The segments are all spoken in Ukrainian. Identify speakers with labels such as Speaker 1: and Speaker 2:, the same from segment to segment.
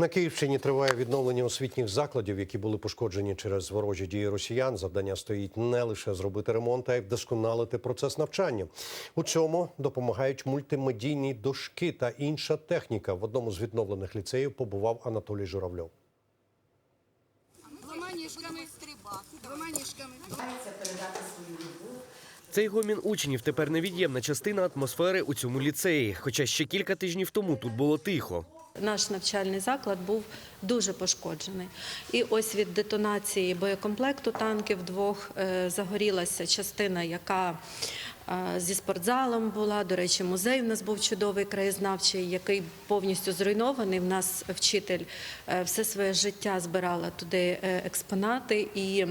Speaker 1: На Київщині триває відновлення освітніх закладів, які були пошкоджені через ворожі дії росіян. Завдання стоїть не лише зробити ремонт, а й вдосконалити процес навчання. У цьому допомагають мультимедійні дошки та інша техніка. В одному з відновлених ліцеїв побував Анатолій Журавльов.
Speaker 2: Двома ніжками стрибати, двома ніжками.
Speaker 3: Цей гомін учнів тепер невід'ємна частина атмосфери у цьому ліцеї. Хоча ще кілька тижнів тому тут було тихо.
Speaker 4: Наш навчальний заклад був дуже пошкоджений. І ось від детонації боєкомплекту танків двох е, загорілася частина, яка е, зі спортзалом була. До речі, музей в нас був чудовий краєзнавчий, який повністю зруйнований. В нас вчитель е, все своє життя збирала туди експонати і.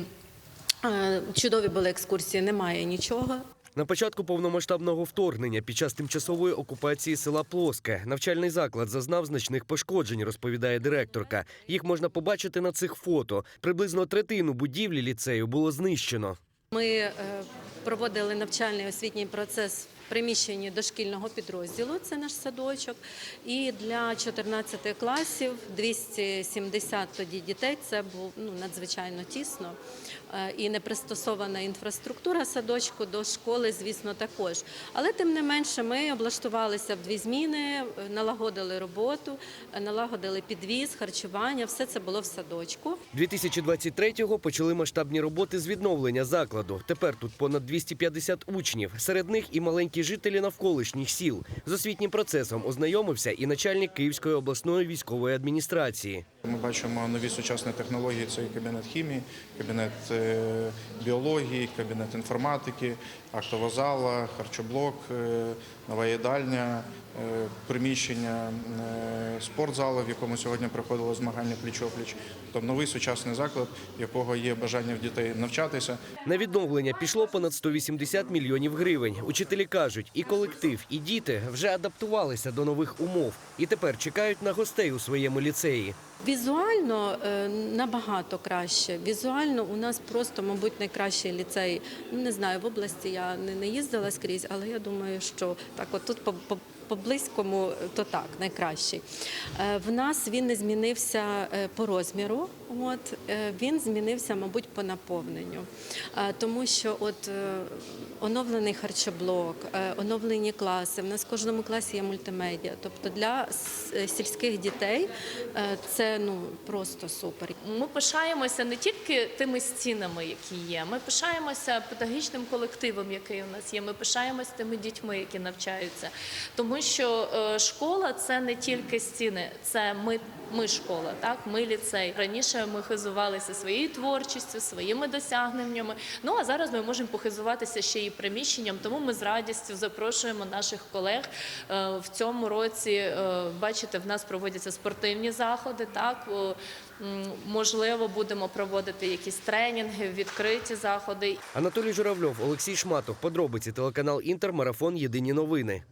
Speaker 4: Чудові були екскурсії, немає нічого.
Speaker 3: На початку повномасштабного вторгнення під час тимчасової окупації села Плоске навчальний заклад зазнав значних пошкоджень, розповідає директорка. Їх можна побачити на цих фото. Приблизно третину будівлі ліцею було знищено.
Speaker 4: Ми е, проводили навчальний освітній процес приміщенні дошкільного підрозділу, це наш садочок. І для 14 класів 270 тоді дітей. Це був ну, надзвичайно тісно. Е, І не пристосована інфраструктура садочку до школи, звісно, також. Але тим не менше, ми облаштувалися в дві зміни, е, налагодили роботу, е, налагодили підвіз, харчування. Все це було в садочку.
Speaker 3: 2023-го почали масштабні роботи з відновлення закладу. Тепер тут понад 250 учнів. Серед них і маленькі жителі навколишніх сіл. З освітнім процесом ознайомився і начальник Київської обласної військової адміністрації.
Speaker 5: Ми бачимо нові сучасні технології. Це і кабінет хімії, кабінет е, біології, кабінет інформатики, актова зала, харчоблок, е, нова їдальня, е, приміщення спортзалу, в якому сьогодні проходило змагання пліч-опліч. Тобто новий сучасний заклад, в якого є бажання в дітей навчатися.
Speaker 3: На відновлення пішло понад 180 мільйонів гривень. Учителі кажуть, і колектив, і діти вже адаптувалися до нових умов і тепер чекають на гостей у своєму ліцеї.
Speaker 4: Візуально е, набагато краще. Візуально у нас просто, мабуть, найкращий ліцей. Ну, Не знаю, в області я не їздила скрізь, але я думаю, що так, от тут по, близькому, то так, найкращий. Е, В нас він не змінився е, по розміру, от, е, він змінився, мабуть, по наповненню. Е, Тому що от е, оновлений харчоблок, е, оновлені класи. В нас в кожному класі є мультимедіа. Тобто для е, сільських дітей е, це ну просто супер.
Speaker 6: Ми пишаємося не тільки тими стінами, які є. Ми пишаємося педагогічним колективом, який у нас є. Ми пишаємося тими дітьми, які навчаються. Тому що е, школа це не тільки стіни, це ми. Ми школа, так ми ліцей. Раніше ми хизувалися своєю творчістю, своїми досягненнями. Ну а зараз ми можемо похизуватися ще і приміщенням. Тому ми з радістю запрошуємо наших колег Е, в цьому році. е, Бачите, в нас проводяться спортивні заходи. Так можливо, будемо проводити якісь тренінги, відкриті заходи.
Speaker 3: Анатолій Журавльов, Олексій Шматов. Подробиці телеканал Інтер. Марафон. Єдині новини.